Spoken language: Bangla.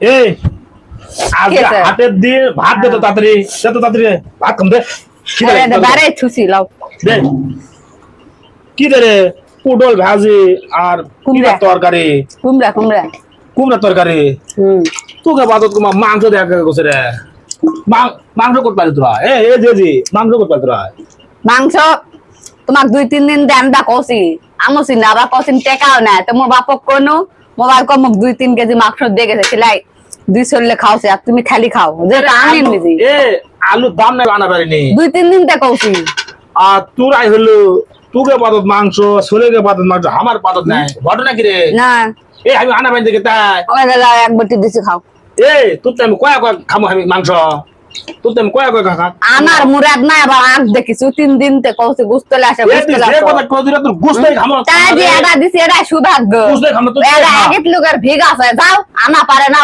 এই আজকে কে স্যার? হাতের দিয়ে ভাত দে তো তাড়াতাড়ি দে তো তাড়াতাড়ি ভাত কম দে। খিদে আরে লাগছে তো। বারে থুসি লাও। দে। কি দে রে? পটল ভাজি আর কুমড়া। কুমড়ার তরকারি। কুমড়া কুমড়া। কুমড়ার তরকারি। হুম। তোকে বাদত কুমা মাংস দেখা গেছে রে। মাংস করতে পারি তোরা? এ এ যে জি মাংস করতে পারি তোরা? মাংস তোমাক দুই তিন দিন দেন দা কষি আমসি না আবার কষিন টেকাও না। তো মোর বাপক কোনো মোবাইল কম দুই তিন কেজি মাংস দিয়ে গেছে সেলাই। দুই চললে খাওছে আর তুমি খালি খাও। যেটা আনি নিজি আলুর দাম নাই আনা পারিনি। দুই তিন দিন তে কৌছি আর তোর আই হলো তোকে পাতত মাংস ছোলেকে পাতত মাংস আমার পাতত নাই। ঘটনা কি রে? না। এ আমি আনা পাইনি দেখে তাই। এক বটি দিছি খাও। এ তোর তো আমি কয়া কয়া খামো আমি মাংস। কয়া কয়া আমার মুরাদ আবার আগ দেখিছো তিন দিন তে কৌছে গুস্তলে আসে গুস্তলে যে কথা কই তোর গুস্তাই খামো তাই যে এটা দিছি এটা সুভাগ্য গুস্তাই খামো তো এটা আগের লোকের ভিগ আছে যাও আনা পারে না